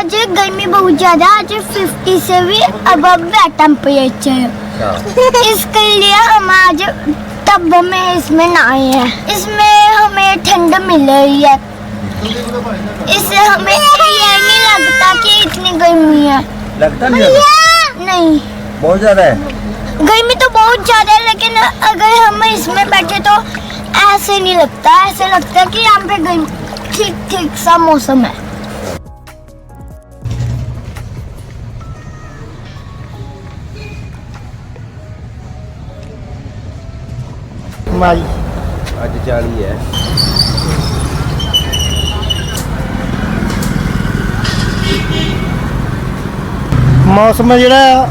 आज गर्मी बहुत ज़्यादा आज 50 से भी अब टेम्परेचर इसके लिए हम आज टब में इसमें नहाए हैं। इसमें हमें ठंड मिल रही है। इससे हमें ये नहीं लगता कि इतनी गर्मी है। लगता नहीं है? नहीं। बहुत ज़्यादा है? गर्मी तो बहुत ज़्यादा है लेकिन अगर हम इसमें बैठे तो ऐसे नहीं लगता। ऐसे लगता है कि यहाँ पे गर्मी ठीक ठीक सा मौसम है। ਮਾਈ। ਅੱਜ 40 ਹੈ। ਮੌਸਮ ਜਿਹੜਾ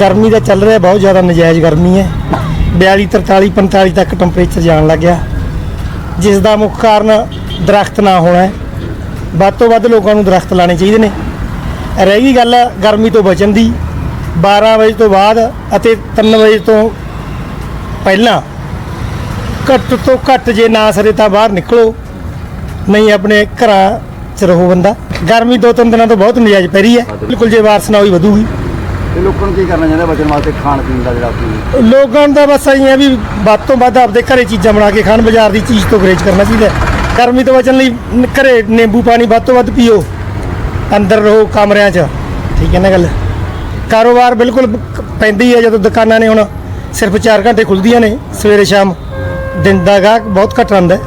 ਗਰਮੀ ਦਾ ਚੱਲ ਰਿਹਾ ਬਹੁਤ ਜ਼ਿਆਦਾ ਨਜਾਇਜ਼ ਗਰਮੀ ਹੈ। 42 43 45 ਤੱਕ ਟੈਂਪਰੇਚਰ ਜਾਣ ਲੱਗ ਗਿਆ। ਜਿਸ ਦਾ ਮੁੱਖ ਕਾਰਨ ਦਰਖਤ ਨਾ ਹੋਣਾ ਹੈ। ਵੱਧ ਤੋਂ ਵੱਧ ਲੋਕਾਂ ਨੂੰ ਦਰਖਤ ਲਾਣੇ ਚਾਹੀਦੇ ਨੇ। ਰਹਿ ਗਈ ਗੱਲ ਗਰਮੀ ਤੋਂ ਬਚਣ ਦੀ। 12 ਵਜੇ ਤੋਂ ਬਾਅਦ ਅਤੇ 3 ਵਜੇ ਤੋਂ ਪਹਿਲਾਂ ਘੱਟ ਤੋਂ ਘੱਟ ਜੇ ਨਾ ਸਰੇ ਤਾਂ ਬਾਹਰ ਨਿਕਲੋ। ਨਹੀਂ ਆਪਣੇ ਘਰਾਂ 'ਚ ਰਹੋ ਬੰਦਾ। ਗਰਮੀ ਦੋ ਤਿੰਨ ਦਿਨਾਂ ਤੋਂ ਬਹੁਤ ਨਜਾਇਜ਼ ਪੈ ਰਹੀ ਹੈ। ਬਿਲਕੁਲ ਜੇ ਬਾਰਿਸ਼ ਨਾ ਹੋਈ ਵਧੂਗੀ। ਤੇ ਲੋਕਾਂ ਨੂੰ ਕੀ ਕਰਨਾ ਚਾਹੀਦਾ ਬਚਣ ਵਾਸਤੇ ਖਾਣ ਪੀਣ ਦਾ ਜਿਹੜਾ ਆਪਣੀ ਲੋਕਾਂ ਦਾ ਬਸ ਆਈ ਹੈ ਵੀ ਵੱਧ ਤੋਂ ਵੱਧ ਆਪਦੇ ਘਰੇ ਚੀਜ਼ਾਂ ਬਣਾ ਕੇ ਖਾਣ ਬਾਜ਼ਾਰ ਦੀ ਚੀਜ਼ ਤੋਂ ਗਰੇਜ ਕਰਨਾ ਚਾਹੀਦਾ। ਗਰਮੀ ਤੋਂ ਬਚਣ ਲਈ ਘਰੇ ਨਿੰਬੂ ਪਾਣੀ ਵੱਧ ਤੋਂ ਵੱਧ ਪੀਓ। ਅੰਦਰ ਰਹੋ ਕਮਰਿਆਂ 'ਚ। ਠੀਕ ਹੈ ਨਾ ਗੱਲ? ਕਾਰੋਬਾਰ ਬਿਲਕੁਲ ਪੈਂਦੀ ਹੈ ਜਦੋਂ ਦੁਕਾਨਾਂ ਨੇ ਹੁਣ ਸਿਰਫ 4 ਘੰਟੇ ਖੁੱਲਦੀਆਂ ਨੇ ਸਵੇਰੇ ਸ਼ਾਮ। ਦਿਨ ਦਾ ਗਾਹਕ ਬਹੁਤ ਘੱਟ ਰਹਿੰਦਾ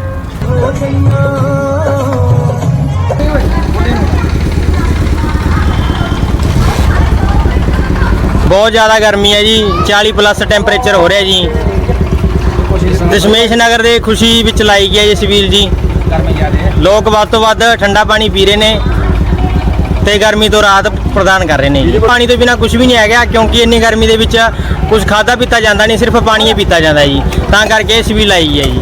ਬਹੁਤ ਜ਼ਿਆਦਾ ਗਰਮੀ ਹੈ ਜੀ 40 ਪਲੱਸ ਟੈਂਪਰੇਚਰ ਹੋ ਰਿਹਾ ਜੀ। ਦਸ਼ਮੇਸ਼ ਨਗਰ ਦੇ ਖੁਸ਼ੀ ਵਿੱਚ ਲਾਈ ਗਿਆ ਜੀ ਸਵੀਰ ਜੀ। ਲੋਕ ਵੱਧ ਤੋਂ ਵੱਧ ਠੰਡਾ ਪਾਣੀ ਪੀ ਰਹੇ ਨੇ। ਤੇ ਗਰਮੀ ਤੋਂ ਰਾਹਤ ਪ੍ਰਦਾਨ ਕਰ ਰਹੇ ਨੇ। ਜੀ ਪਾਣੀ ਤੋਂ ਬਿਨਾ ਕੁਝ ਵੀ ਨਹੀਂ ਹੈਗਾ, ਕਿਉਂਕਿ ਇੰਨੀ ਗਰਮੀ ਦੇ ਵਿੱਚ ਕੁਝ ਖਾਦਾ ਪੀਤਾ ਜਾਂਦਾ ਨਹੀਂ, ਸਿਰਫ ਪਾਣੀ ਹੀ ਪੀਤਾ ਜਾਂਦਾ ਜੀ। ਤਾਂ ਕਰਕੇ ਇਹ ਸ਼ਬੀਲ ਲਾਈ ਹੈ ਜੀ।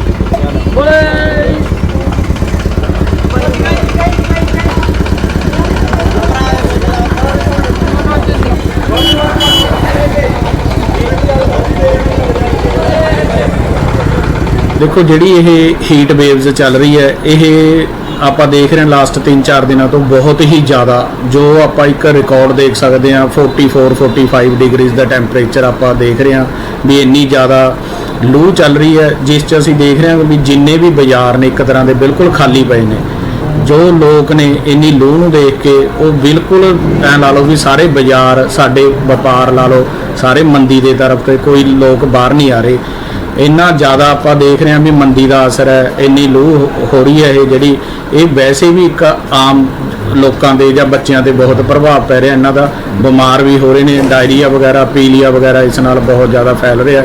ਦੇਖੋ ਜਿਹੜੀ ਇਹ ਹੀਟ ਵੇਵਸ ਚੱਲ ਰਹੀ ਹੈ, ਇਹ ਆਪਾਂ ਦੇਖ ਰਹੇ ਹਾਂ ਲਾਸਟ 3-4 ਦਿਨਾਂ ਤੋਂ ਬਹੁਤ ਹੀ ਜ਼ਿਆਦਾ, ਜੋ ਆਪਾਂ ਇੱਕ ਰਿਕਾਰਡ ਦੇਖ ਸਕਦੇ ਹਾਂ 44 45 ਡਿਗਰੀਜ਼ ਦਾ ਟੈਂਪਰੇਚਰ ਆਪਾਂ ਦੇਖ ਰਹੇ ਹਾਂ ਵੀ ਇੰਨੀ ਜ਼ਿਆਦਾ ਲੂ ਚੱਲ ਰਹੀ ਹੈ, ਜਿਸ 'ਚ ਅਸੀਂ ਦੇਖ ਰਹੇ ਹਾਂ ਵੀ ਜਿੰਨੇ ਵੀ ਬਾਜ਼ਾਰ ਨੇ ਇੱਕ ਤਰ੍ਹਾਂ ਦੇ ਬਿਲਕੁਲ ਖਾਲੀ ਪਏ ਨੇ। ਜੋ ਲੋਕ ਨੇ ਇੰਨੀ ਲੂ ਨੂੰ ਦੇਖ ਕੇ ਉਹ ਬਿਲਕੁਲ ਐ ਲਾ ਲਓ ਵੀ ਸਾਰੇ ਬਾਜ਼ਾਰ, ਸਾਡੇ ਵਪਾਰ ਲਾ ਲਓ, ਸਾਰੇ ਮੰਦੀ ਦੇ ਤਰਫ ਤੇ ਕੋਈ ਲੋਕ ਬਾਹਰ ਨਹੀਂ ਆ ਰਹੇ। ਇੰਨਾ ਜ਼ਿਆਦਾ ਆਪਾਂ ਦੇਖ ਰਹੇ ਹਾਂ ਵੀ ਮੰਦੀ ਦਾ ਅਸਰ ਹੈ, ਇੰਨੀ ਲੂ ਹੋ ਰਹੀ ਹੈ ਇਹ ਜਿਹੜੀ, ਇਹ ਵੈਸੇ ਵੀ ਇੱਕ ਆਮ ਲੋਕਾਂ ਦੇ ਜਾਂ ਬੱਚਿਆਂ ਤੇ ਬਹੁਤ ਪ੍ਰਭਾਵ ਪੈ ਰਿਹਾ, ਇਹਨਾਂ ਦਾ ਬਿਮਾਰ ਵੀ ਹੋ ਰਹੇ ਨੇ, ਡਾਇਰੀਆ ਵਗੈਰਾ, ਪੀਲੀਆ ਵਗੈਰਾ ਇਸ ਨਾਲ ਬਹੁਤ ਜ਼ਿਆਦਾ ਫੈਲ ਰਿਹਾ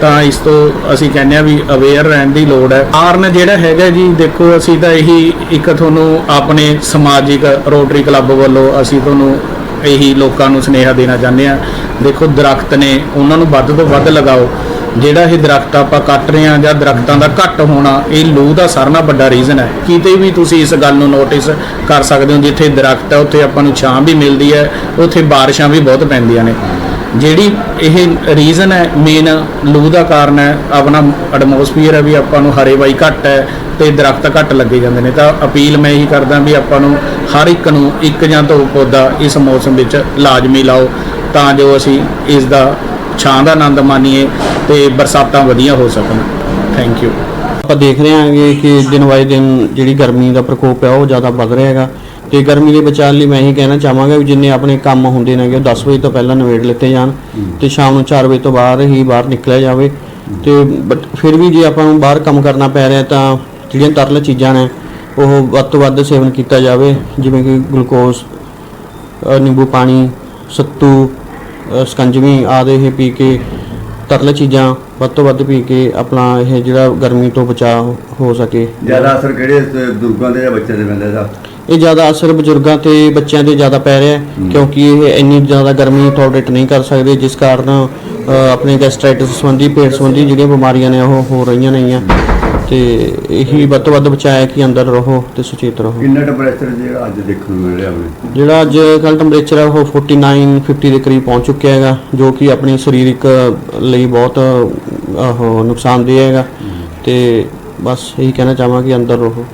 ਤਾਂ ਇਸ ਤੋਂ ਅਸੀਂ ਕਹਿੰਦੇ ਆ ਵੀ ਅਵੇਅਰ ਰਹਿਣ ਦੀ ਲੋੜ ਹੈ। ਕਾਰਨ ਜਿਹੜਾ ਹੈਗਾ ਜੀ, ਦੇਖੋ ਅਸੀਂ ਤਾਂ ਇਹੀ ਇੱਕ ਤੁਹਾਨੂੰ ਆਪਣੇ ਸਮਾਜਿਕ ਰੋਟਰੀ ਕਲੱਬ ਵੱਲੋਂ ਅਸੀਂ ਤੁਹਾਨੂੰ ਇਹੀ ਲੋਕਾਂ ਨੂੰ ਸੁਨੇਹਾ ਦੇਣਾ ਚਾਹੁੰਦੇ ਆ ਦੇਖੋ ਦਰਖਤ ਨੇ, ਉਹਨਾਂ ਨੂੰ ਵੱਧ ਤੋਂ ਵੱਧ ਲਗਾਓ। ਜਿਹੜਾ ਇਹ ਦਰਖਤ ਆਪਾਂ ਕੱਟ ਰਹੇ ਆ ਜਾਂ ਦਰਖਤਾਂ ਦਾ ਘੱਟ ਹੋਣਾ, ਇਹ ਲੂ ਦਾ ਸਾਰਿਆਂ ਨਾਲੋਂ ਵੱਡਾ ਰੀਜ਼ਨ ਹੈ। ਕਿਤੇ ਵੀ ਤੁਸੀਂ ਇਸ ਗੱਲ ਨੂੰ ਨੋਟਿਸ ਕਰ ਸਕਦੇ ਹੋ, ਜਿੱਥੇ ਦਰਖਤ ਹੈ, ਉੱਥੇ ਆਪਾਂ ਨੂੰ ਛਾਂ ਵੀ ਮਿਲਦੀ ਹੈ, ਉੱਥੇ ਬਾਰਿਸ਼ਾਂ ਵੀ ਬਹੁਤ ਪੈਂਦੀਆਂ ਨੇ। ਜਿਹੜੀ ਇਹ ਰੀਜ਼ਨ ਹੈ ਮੇਨ ਲੂ ਦਾ ਕਾਰਨ ਹੈ, ਆਪਣਾ ਐਟਮੋਸਫੀਅਰ ਹੈ ਵੀ ਆਪਾਂ ਨੂੰ ਹਰੇਵਾਈ ਘੱਟ ਹੈ ਤੇ ਦਰਖਤ ਘੱਟ ਲੱਗੇ ਜਾਂਦੇ ਨੇ। ਤਾਂ ਅਪੀਲ ਮੈਂ ਇਹੀ ਕਰਦਾ ਵੀ ਆਪਾਂ ਨੂੰ ਹਰ ਇੱਕ ਨੂੰ ਇੱਕ ਜਾਂ ਦੋ ਪੌਦਾ ਇਸ ਮੌਸਮ ਵਿੱਚ ਲਾਜ਼ਮੀ ਲਾਓ, ਤਾਂ ਜੋ ਅਸੀਂ ਇਸ ਦਾ ਛਾਂ ਦਾ ਆਨੰਦ ਮਾਣੀਏ ਤੇ ਬਰਸਾਤਾਂ ਵਧੀਆ ਹੋ ਸਕਣ। ਥੈਂਕ ਯੂ ਆਪਾਂ ਦੇਖ ਰਹੇ ਹਾਂਗੇ ਕਿ ਦਿਨ ਬਾਏ ਦਿਨ ਜਿਹੜੀ ਗਰਮੀ ਦਾ ਪ੍ਰਕੋਪ ਹੈ ਉਹ ਜ਼ਿਆਦਾ ਵੱਧ ਰਿਹਾ ਹੈਗਾ। ਤੇ ਗਰਮੀ ਦੇ ਬਚਾਅ ਲਈ ਮੈਂ ਇਹੀ ਕਹਿਣਾ ਚਾਹਾਂਗਾ ਵੀ ਜਿੰਨੇ ਆਪਣੇ ਕੰਮ ਹੁੰਦੇ ਨੇਗੇ, ਉਹ 10 ਵਜੇ ਤੋਂ ਪਹਿਲਾਂ ਨਿਬੇੜ ਲਿੱਤੇ ਜਾਣ ਤੇ ਸ਼ਾਮ ਨੂੰ 4 ਵਜੇ ਤੋਂ ਬਾਅਦ ਹੀ ਬਾਹਰ ਨਿਕਲਿਆ ਜਾਵੇ। ਤੇ ਬਟ ਫਿਰ ਵੀ ਜੇ ਆਪਾਂ ਨੂੰ ਬਾਹਰ ਕੰਮ ਕਰਨਾ ਪੈ ਰਿਹਾ ਤਾਂ ਜਿਹੜੀਆਂ ਤਰਲ ਚੀਜ਼ਾਂ ਨੇ, ਉਹ ਵੱਧ ਤੋਂ ਵੱਧ ਸੇਵਨ ਕੀਤਾ ਜਾਵੇ। ਜਿਵੇਂ ਕਿ ਗਲੂਕੋਜ਼ ਨਿੰਬੂ ਪਾਣੀ, ਸੱਤੂ ਸਕੰਜਵੀ ਆਦਿ ਇਹ ਪੀ ਕੇ ਤਰਲ ਚੀਜ਼ਾਂ ਵੱਧ ਤੋਂ ਵੱਧ ਪੀ ਕੇ ਆਪਣਾ ਇਹ ਜਿਹੜਾ ਗਰਮੀ ਤੋਂ ਬਚਾਅ ਹੋ ਸਕੇ। ਜ਼ਿਆਦਾ ਅਸਰ ਕਿਹੜੇ ਦੁਰਗਾਂ ਦੇ ਜਾਂ ਬੱਚਿਆਂ ਦੇ ਪੈਂਦਾ ਇਹਦਾ? ਇਹ ਜ਼ਿਆਦਾ ਅਸਰ ਬਜ਼ੁਰਗਾਂ ਤੇ ਬੱਚਿਆਂ ਤੇ ਜ਼ਿਆਦਾ ਪੈ ਰਿਹਾ ਹੈ ਕਿਉਂਕਿ ਇਹ ਇੰਨੀ ਜ਼ਿਆਦਾ ਗਰਮੀ ਟੋਲਰੇਟ ਨਹੀਂ ਕਰ ਸਕਦੇ ਜਿਸ ਕਾਰਨ ਆਪਣੇ ਗੈਸਟ੍ਰਾਈਟਿਸ ਸੰਬੰਧੀ ਪੇਟ ਸੰਬੰਧੀ ਜਿਹੜੀਆਂ ਬਿਮਾਰੀਆਂ ਨੇ ਉਹ ਹੋ ਰਹੀਆਂ ਨੇਗੀਆਂ। ਤੇ ਇਹੀ ਵੱਧ ਤੋਂ ਵੱਧ ਬਚਾਇਆ ਕਿ ਅੰਦਰ ਰਹੋ ਤੇ ਸੁਚੇਤ ਰਹੋ। ਕਿੰਨਾ ਟੈਂਪਰੇਚਰ ਜਿਹੜਾ ਅੱਜ ਦੇਖਣ ਨੂੰ ਮਿਲ ਰਿਹਾ ਹੋਵੇ? ਜਿਹੜਾ ਅੱਜ ਕੱਲ੍ਹ ਟੈਂਪਰੇਚਰ ਹੈ ਉਹ 49 50 ਦੇ ਕਰੀਬ ਪਹੁੰਚ ਚੁੱਕਿਆ ਹੈਗਾ ਜੋ ਕਿ ਆਪਣੀ ਸਰੀਰਕ ਲਈ ਬਹੁਤ ਉਹ ਨੁਕਸਾਨਦੇਹ ਹੈਗਾ। ਤੇ ਬਸ ਇਹੀ ਕਹਿਣਾ ਚਾਹਾਂਗਾ ਕਿ ਅੰਦਰ ਰਹੋ।